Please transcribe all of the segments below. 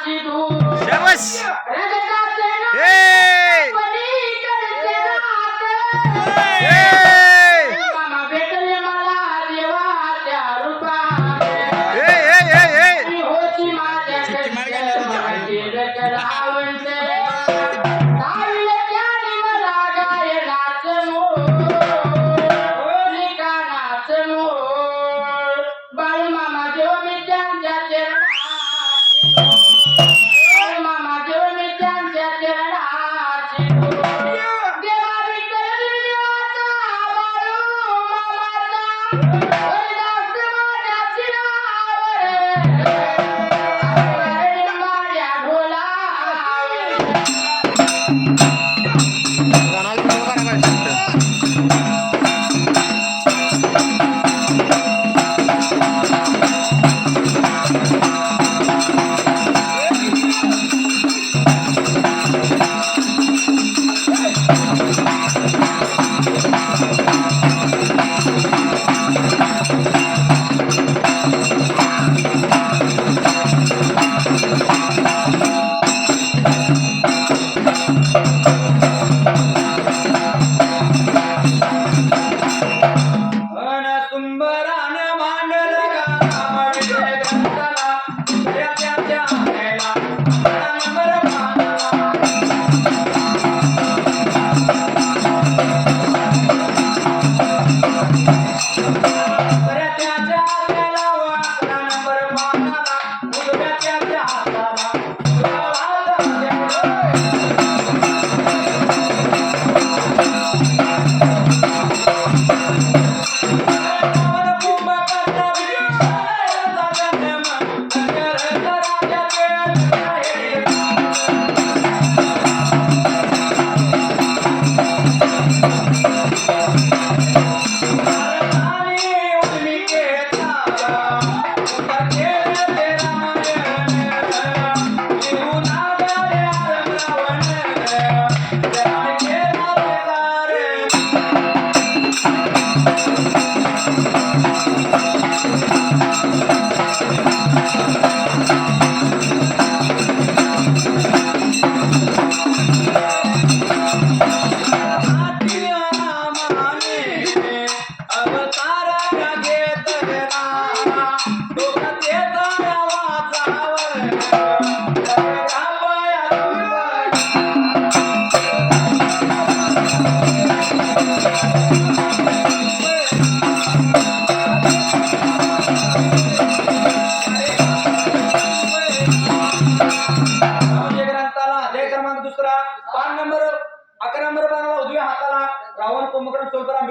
batido.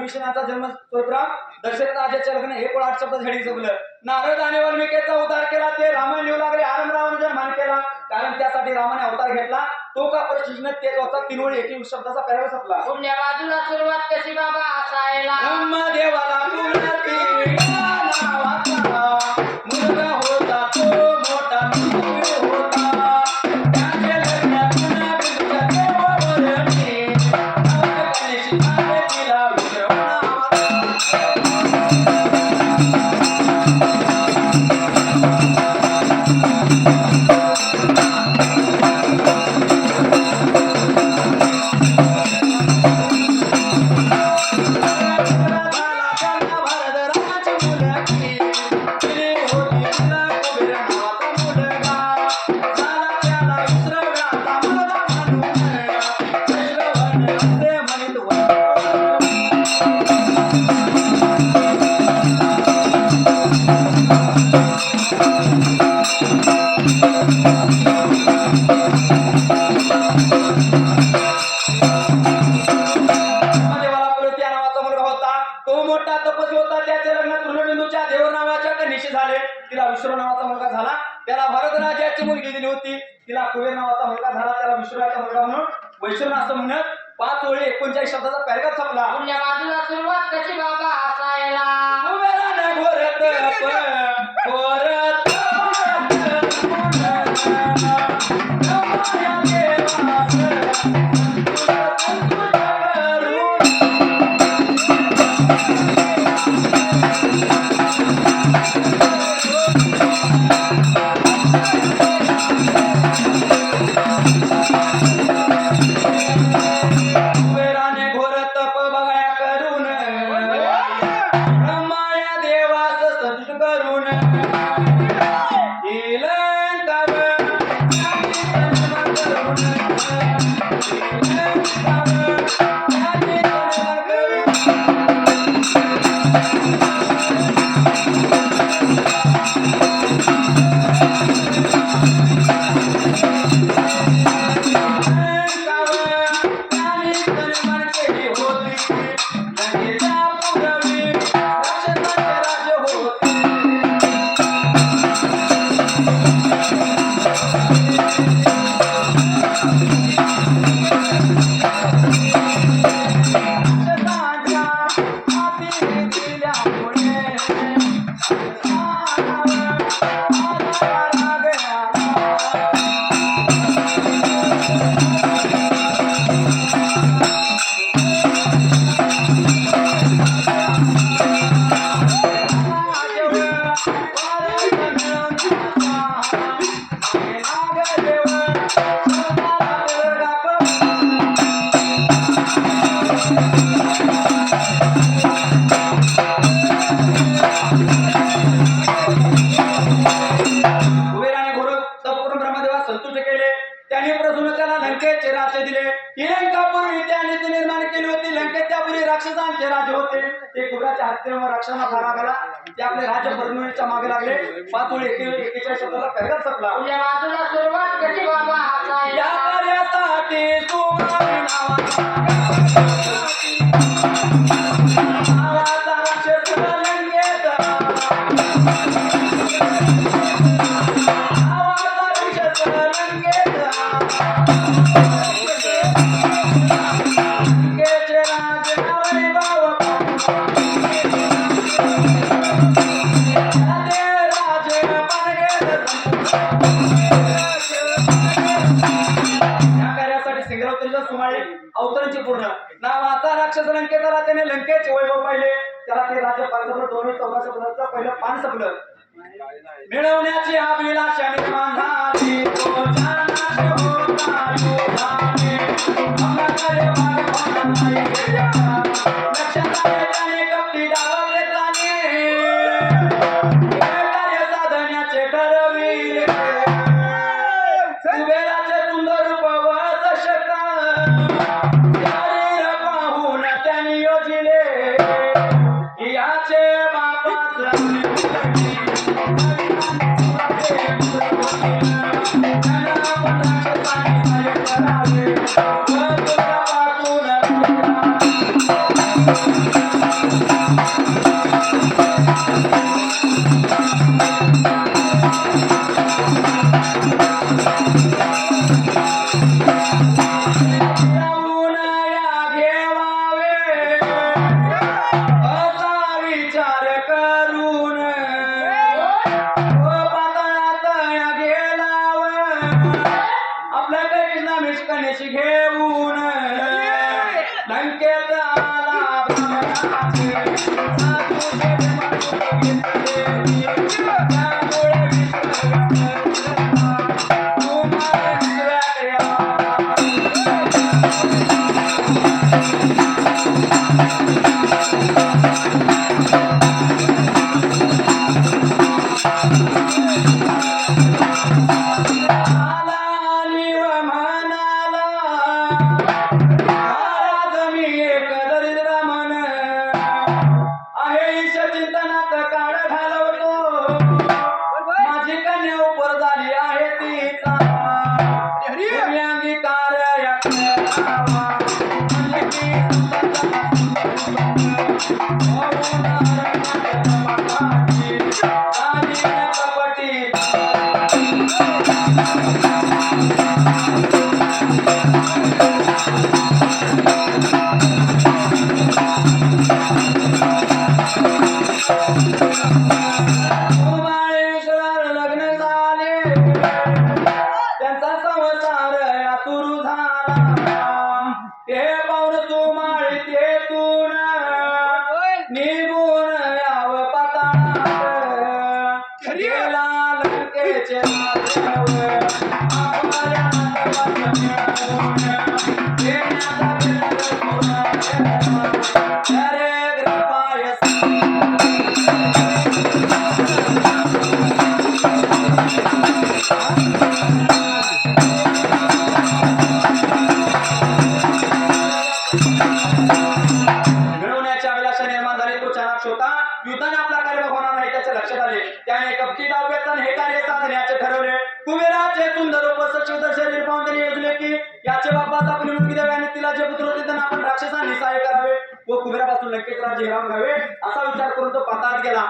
विष्णूनाचा जन्म स्वरूपराम दर्शन राजाचे लग्न हे कोण आठ शब्द झाडी जमलं नारद आणि वाल्मिकेचा उद्धार केला ते रामायण लिहू लागले आनंद रावण मान केला. कारण त्यासाठी रामाने अवतार घेतला. तो का प्रशिक्षण ते होता तीनवळी एकी शब्दाचा पर्याय सापला. बाजूला सुरुवात कशी बाबा? असायला. ब्रह्मदेवाला पाच ओळी एकोणचाळीस शब्दाचा पॅरेग्राफ संपला. पुण्य बाजूला सुरुवात कशी बाबा? కరుణ राक्षसांचे राज्य होते. ते कुबराच्या हत्येवर राक्षसांना फारा गेला ते आपले राज्य परमिणीच्या मागे लागले. पाच वेळी एकेचाळीस शब्दाला संपला. सुरुवात कशी बाबा दोन चौदा पहिलं पान सपलं. मिळवण्याची अभिलाषाने निर्माण झाली तो जानाचे Thank you. Chegamos! लंकेचे माथ्यावर. आपण राक्षसांनी सहाय्य करावे व कुबेरापासून लंकेत राज्य हिरावून घ्यावे असा विचार करून तो पातात गेला.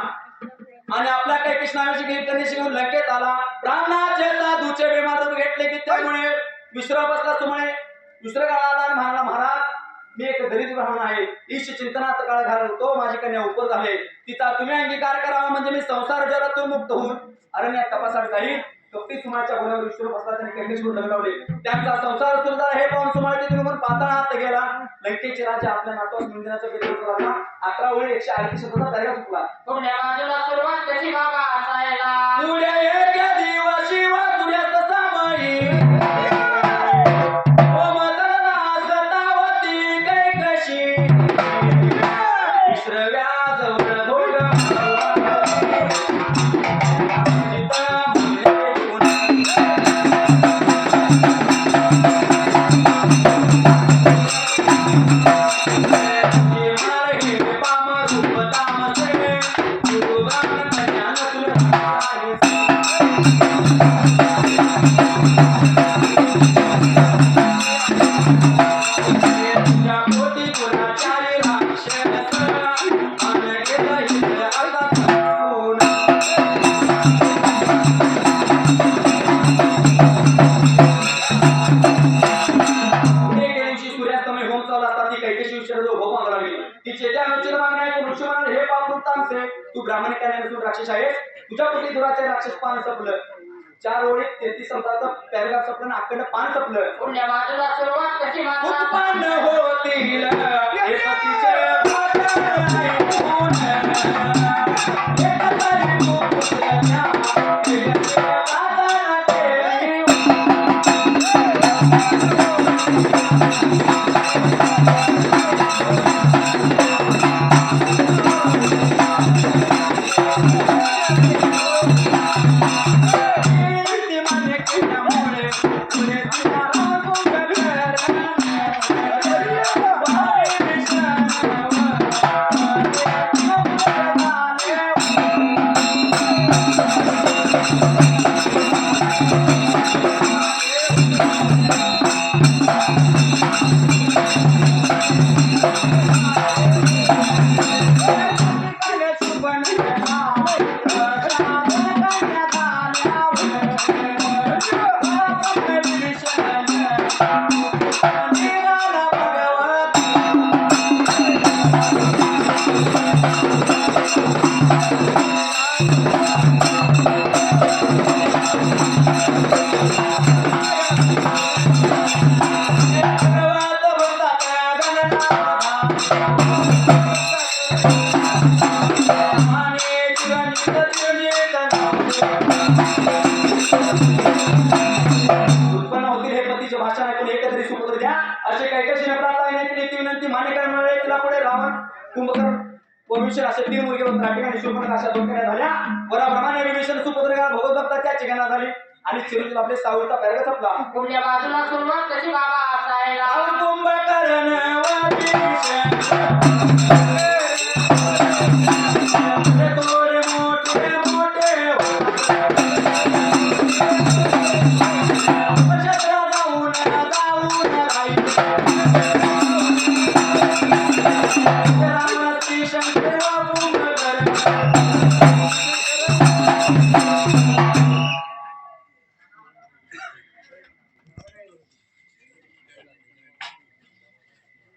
आणि आपल्या काही कृष्णाविषयी कीर्तने शिकून लंकेत आला. ब्राह्मणाचे साधूचे विमान घेतले की त्यामुळे विसरा बसला तुम्ही दुसरं काळाला आणि म्हणाला महाराज मी एक दरिद्र ब्राह्मण आहे. ईश चिंतनात काळ घालवतो माझी कन्या उपर झाले. तिचा तुम्ही अंगीकार करावा म्हणजे मी संसार जगातून मुक्त होऊन अरण्यात तपासात जाईल कपटी सुमाच्या गुणावर विष्णू बसला त्यांनी कन्येश्वर लग्नवले त्यांचा संसार सुरू झाला. हे पाहून मग पाताळ हात गेला. लंकेचे राजा आपल्या नातवास मंदिराच्या पेटीवर लागला अकरा वेळी एकशे अडतीस शब्दाचा दर्गा चुकला. पुढल्या बाजूला सुरुवात कशी बाबा हसायला पुढे एक दिवशी वासुऱ्यात सामाई राक्षस आहेस तुझ्या पोटी दुराचे राक्षस पान संपलं. चार ओळीत तेहतीस संपताचं पॅरेग्राफ संपलं अखंड पान संपलं. पुण्य बाजूला सुरुवात कशी माता उत्पन्न होतील. हे पतीचे परमेश्वर असे तीन मुलगे त्या ठिकाणी शूर्पणखा अशा दोन कन्या झाल्या. वराप्रमाणे विभीषण सुपुत्र भगवत भक्ताच्या चिकना झाली. आणि चिरंजीव आपले सावळीचा पॅरगा संपला. पुण्य बाजूला सुरुवात कशी बाबा असायला? कुंभकर्ण